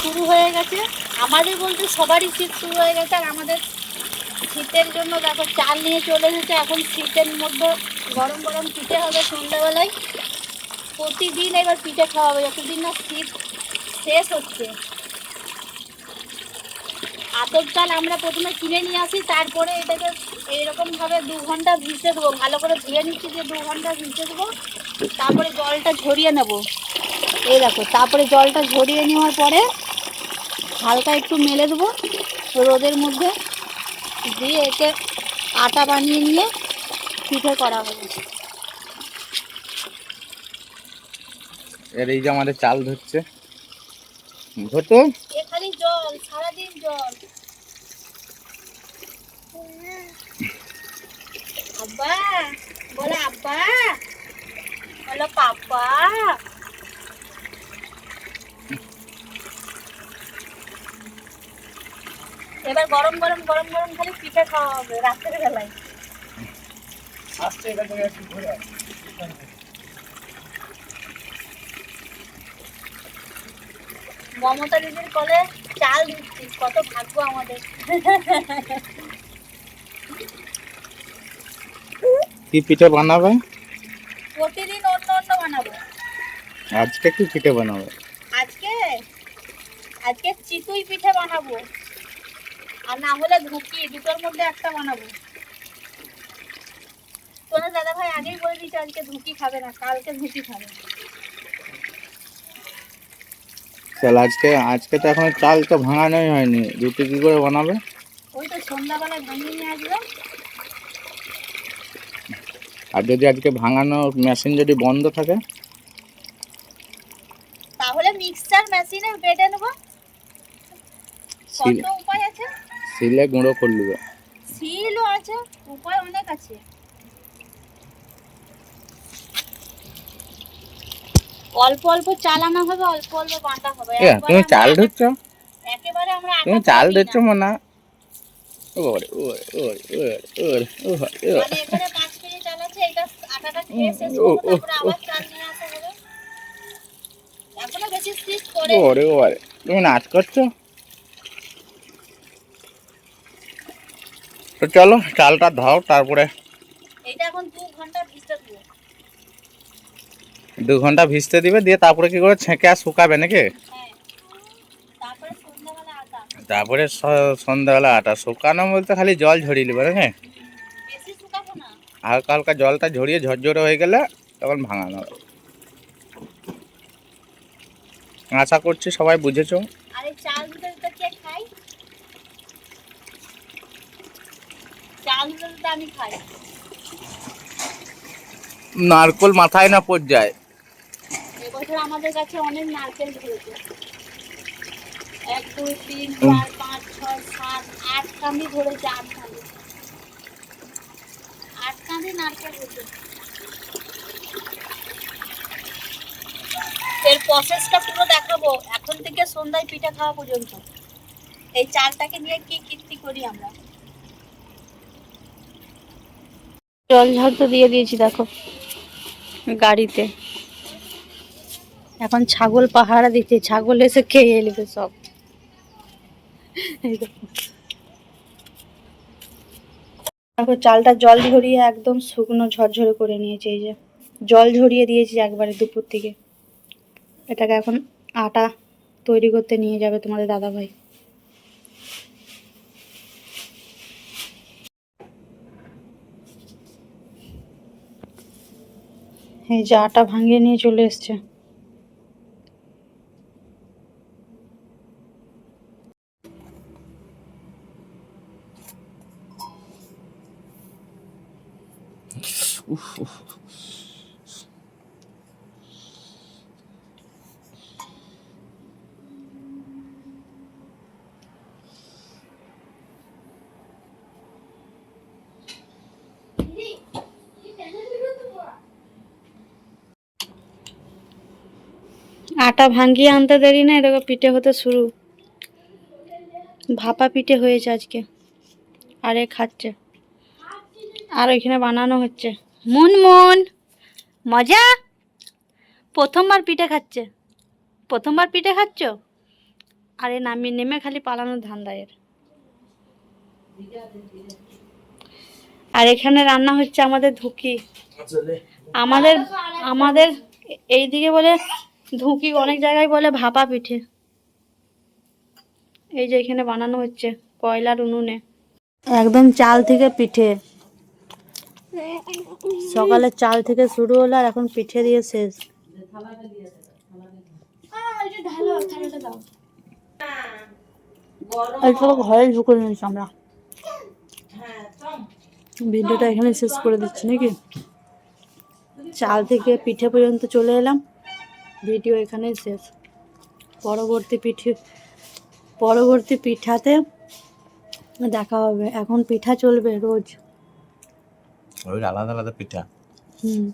শুরু হয়ে গেছে। আমাদের বলতে সবারই শীত শুরু হয়ে গেছে আর আমাদের শীতের জন্য দেখো চাল নিয়ে চলে এসেছে। এখন শীতের মধ্যে গরম গরম পিঠে হবে সন্ধ্যাবেলায়। প্রতিদিন এবার পিঠে খাওয়া হবে যতদিন না শীত শেষ হচ্ছে। আতপ চাল আমরা প্রথমে কিনে নিয়ে আসি, তারপরে এটাকে এইরকমভাবে দু ঘণ্টা ভিজে দেবো ভালো করে ধুয়ে নিচ্ছি যে দু ঘণ্টা ভিজে দেবো তারপরে জলটা ঝরিয়ে নেব। এই দেখো, তারপরে জলটা ঝরিয়ে নেওয়ার পরে হালকা একটু মেলে দেবো রোদের মধ্যে দিয়ে একে আটা বানিয়ে নিয়ে পিঠে করা হবে। এর এই যে আমাদের চাল ধরছে। ধরতো? এ খালি জল সারাদিন জল। আব্বা বলে আব্বা বলো পাপা এবার গরম গরম গরম গরম খালি পিঠে খাওয়া হবে রাত্রের বেলায়। মমতা দিদির কলে চাল দিচ্ছি কত ভাগ্য আমাদের। কি পিঠে বানাবে? প্রতিদিন অন্য অন্য বানাবো। আজকে কি পিঠে বানাবে? আজকে আজকে চিতুই পিঠে বানাবো। আর না হলে ধুকি দুটোর মধ্যে একটা বানাবো। তোমার দাদা ভাই আগেই বলে দিচ্ছে আজকে ধুকি খাবে না কালকে ধুকি খাবে। চল আজকে আজকে তো এখন চাল তো ভাঙানোই হয়নি। রুটি কি করে বানাবে? ওই তো সন্ধ্যাবেলায় ভাঙিয়ে নিয়ে আসবে। আর যদি আজকে ভাঙানো মেশিন যদি বন্ধ থাকে? তাহলে মিক্সচার মেশিনে বেটে নেব। কত শিল- গুঁড়ো করলি শিলও আছে উপায় অনেক আছে। অল্প অল্প চালানো হবে অল্প অল্প বাটা হবে। তুমি চাল ধরছো? একেবারে আমরা তুমি চাল। ধরছো মনে ওরে ওরে ওরে ওরে ওরে ওরে। মানে এখানে পাঁচ কেজি চাল আছে এটা আটাটা খেয়ে শেষ ও, করব ও, তারপরে ও। আবার চাল নিয়ে আসতে হবে। এখনও বেশি স্টিচ করে ওরে ওরে। তুমি নাচ করছ? তো চলো চালটা ধাও তারপরে দু ঘণ্টা ভিজতে দেবো। দিয়ে তারপরে কি করে ছেঁকে আর শুকাবে নাকি? হ্যাঁ তারপরে সন্ধ্যাবেলা আটা। শুকানো বলতে খালি জল ঝরিয়ে নেবে নাকি? হালকা হালকা জলটা ঝরিয়ে ঝরঝরে হয়ে গেলে তখন ভাঙানো হবে। আশা করছি সবাই বুঝেছ। আর চাল কে খাই চাল দিতে দিতে আমি খাই নারকোল মাথায় না পড় যায় এবছর আমাদের কাছে অনেক নারকেল ধরেছে। এক দুই তিন চার পাঁচ ছয় সাত আট কান্দি ধরেছে আট কান্দি আট কান্দি নারকেল হয়েছে এর প্রসেসটা পুরো দেখাবো। এখন থেকে সন্ধ্যায় পিঠা খাওয়া পর্যন্ত। এই চালটাকে নিয়ে কি কীর্তি করি আমরা? জল ঝাড় তো দিয়ে দিয়েছি দেখো। গাড়িতে। এখন ছাগল পাহারা দিচ্ছে ছাগল এসে খেয়ে এলবে সব। দেখো। চালটা জল ঝরিয়ে একদম শুকনো ঝরঝরে করে নিয়েছে এই যে। জল ঝরিয়ে দিয়েছি একবারে দুপুর থেকে। এটাকে এখন আটা তৈরি করতে নিয়ে যাবে তোমাদের দাদা এই যে আটা ভাঙিয়ে নিয়ে চলে এসছে। আটা ভাঙিয়ে আনতে দেরি না দেখো পিঠে হতে শুরু। ভাপা পিঠে হয়েছে আজকে। আর এ খাচ্ছে। আর ওইখানে বানানো হচ্ছে। মুন মুন! মজা! প্রথমবার পিঠে খাচ্ছে। প্রথমবার পিঠে খাচ্ছ? আরে নামিয়ে নেমে খালি পালানোর ধান্দা এর। আর এখানে রান্না হচ্ছে আমাদের ধুকি। আমাদের আমাদের এইদিকে বলে ধুকি অনেক জায়গায় বলে ভাপা পিঠে। এই যে এখানে বানানো হচ্ছে কয়লার উনুনে। একদম চাল থেকে পিঠে। সকালে চাল থেকে শুরু হলো আর এখন পিঠে দিয়ে শেষ। ঘরে ঢুকে নিয়েছি আমরা। ভিডিওটা এখানে শেষ করে দিচ্ছি নাকি? চাল থেকে পিঠে পর্যন্ত চলে এলাম। ভিডিও এখানেই শেষ। পরবর্তী পিঠে পরবর্তী পিঠাতে দেখা হবে। এখন পিঠা চলবে রোজ। ওই আলাদা আলাদা পিঠা। হুম।